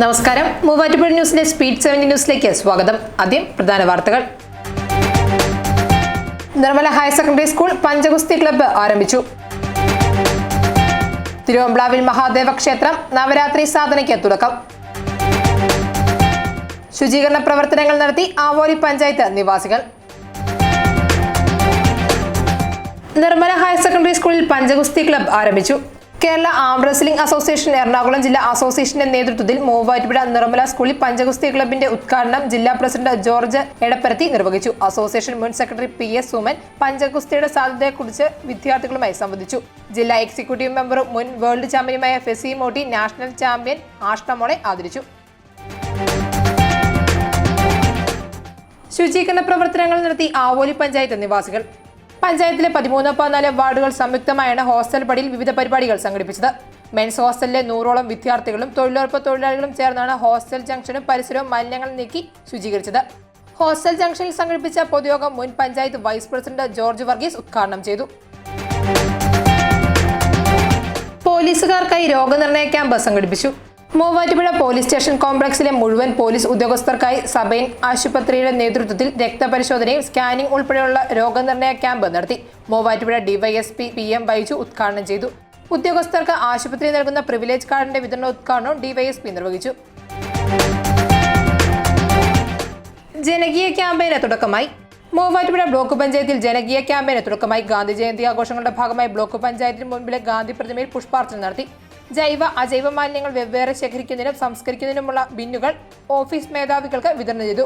നമസ്കാരം. Muvattupuzha ന്യൂസിലെ speed seven ന്യൂസിലേക്ക് സ്വാഗതം. ആദ്യം പ്രധാന വാർത്തകൾ. നിർമ്മല ഹയർ സെക്കൻഡറി സ്കൂൾ പഞ്ചഗുസ്തി ക്ലബ്ബ് ആരംഭിച്ചു. തിരുവമ്പ്ലാവിൽ മഹാദേവ ക്ഷേത്രം നവരാത്രി സാധനയ്ക്ക് തുടക്കം. ശുചീകരണ പ്രവർത്തനങ്ങൾ നടത്തി ആവോലി പഞ്ചായത്ത് നിവാസികൾ. നിർമ്മല ഹയർ സെക്കൻഡറി സ്കൂളിൽ പഞ്ചഗുസ്തി ക്ലബ്ബ് ആരംഭിച്ചു. Kerala arm wrestling association Ernakulam ജില്ലാ അസോസിയേഷന്റെ നേതൃത്വത്തിൽ മൂവാറ്റുപുഴ നിർമ്മല സ്കൂളിൽ പഞ്ചഗുസ്തി ക്ലബിന്റെ ഉദ്ഘാടനം ജില്ലാ പ്രസിഡന്റ് ജോർജ് എടപ്പരത്തി നിർവഹിച്ചു. അസോസിയേഷൻ മുൻ സെക്രട്ടറി പി എസ് സുമൻ പഞ്ചഗുസ്തിയുടെ സാധ്യതയെക്കുറിച്ച് വിദ്യാർത്ഥികളുമായി സംവദിച്ചു. ജില്ലാ എക്സിക്യൂട്ടീവ് മെമ്പറും മുൻ വേൾഡ് ചാമ്പ്യനുമായ ഫെസി മോട്ടി നാഷണൽ ചാമ്പ്യൻ ആഷ്ടമോളെ ആദരിച്ചു. ശുചീകരണ പ്രവർത്തനങ്ങൾ നടത്തി ആവോലി പഞ്ചായത്ത് നിവാസികൾ. പഞ്ചായത്തിലെ പതിമൂന്ന് പതിനാല് വാർഡുകൾ സംയുക്തമായാണ് ഹോസ്റ്റൽ പടിയിൽ വിവിധ പരിപാടികൾ സംഘടിപ്പിച്ചത്. മെൻസ് ഹോസ്റ്റലിലെ നൂറോളം വിദ്യാർത്ഥികളും തൊഴിലുറപ്പ് തൊഴിലാളികളും ചേർന്നാണ് ഹോസ്റ്റൽ ജംഗ്ഷനും പരിസരവും മാലിന്യങ്ങൾ നീക്കി ശുചീകരിച്ചത്. ഹോസ്റ്റൽ ജംഗ്ഷനിൽ സംഘടിപ്പിച്ച പൊതുയോഗം മുൻ പഞ്ചായത്ത് വൈസ് പ്രസിഡന്റ് ജോർജ് വർഗീസ് ഉദ്ഘാടനം ചെയ്തു. പോലീസുകാർക്കായി രോഗനിർണയ ക്യാമ്പ് സംഘടിപ്പിച്ചു. മൂവാറ്റുപുഴ പോലീസ് സ്റ്റേഷൻ കോംപ്ലക്സിലെ മുഴുവൻ പോലീസ് ഉദ്യോഗസ്ഥർക്കായി സബൈൻ ആശുപത്രിയുടെ നേതൃത്വത്തിൽ രക്തപരിശോധനയും സ്കാനിംഗ് ഉൾപ്പെടെയുള്ള രോഗനിർണയ ക്യാമ്പ് നടത്തി. Muvattupuzha DYSP P M Baiju ഉദ്ഘാടനം ചെയ്തു. ഉദ്യോഗസ്ഥർക്ക് ആശുപത്രി നൽകുന്ന പ്രിവിലേജ് കാർഡിന്റെ വിതരണോദ്ഘാടനവും ഡിവൈഎസ്പി നിർവഹിച്ചു. ജനകീയ ക്യാമ്പയിന് തുടക്കമായി. മൂവാറ്റുപുഴ ബ്ലോക്ക് പഞ്ചായത്തിൽ ജനകീയ ക്യാമ്പയിന് തുടക്കമായി. ഗാന്ധി ജയന്തി ആഘോഷങ്ങളുടെ ഭാഗമായി ബ്ലോക്ക് പഞ്ചായത്തിന് മുൻപിലെ ഗാന്ധി പ്രതിമയിൽ പുഷ്പാർച്ചന നടത്തി. ജൈവ അജൈവ മാലിന്യങ്ങൾ വെവ്വേറെ ശേഖരിക്കുന്നതിനും സംസ്കരിക്കുന്നതിനുമുള്ള ബിന്നുകൾ ഓഫീസ് മേധാവികൾക്ക് വിതരണം ചെയ്തു.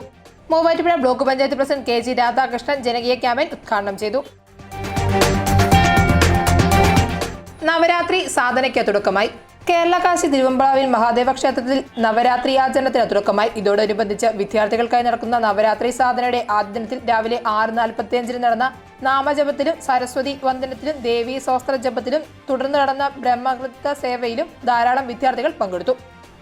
Muvattupuzha block panchayat president K G Radhakrishnan ജനകീയ ക്യാമ്പയിൻ ഉദ്ഘാടനം ചെയ്തു. നവരാത്രി സാധനയ്ക്ക് തുടക്കമായി. കേരള കാശി തിരുവമ്പാവിൽ മഹാദേവ ക്ഷേത്രത്തിൽ നവരാത്രി ആചരണത്തിന് തുടക്കമായി. ഇതോടനുബന്ധിച്ച് വിദ്യാർത്ഥികൾക്കായി നടക്കുന്ന നവരാത്രി സാധനയുടെ ആദ്യ ദിനത്തിൽ രാവിലെ ആറ് നാൽപ്പത്തിയഞ്ചിന് നടന്ന നാമജപത്തിലും സരസ്വതി വന്ദനത്തിലും ദേവീ ശോസ്ത്ര ജപത്തിലും തുടർന്ന് നടന്ന ബ്രഹ്മകൃത സേവയിലും ധാരാളം വിദ്യാർത്ഥികൾ പങ്കെടുത്തു.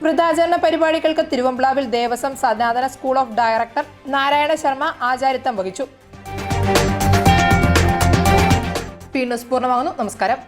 വൃതാചരണ പരിപാടികൾക്ക് തിരുവമ്പ്ലാവിൽ Devaswom Sanathana school of director Narayana Sharma ആചാരിത്വം വഹിച്ചു. പി ന്യൂസ് പൂർണമാകുന്നു. നമസ്കാരം.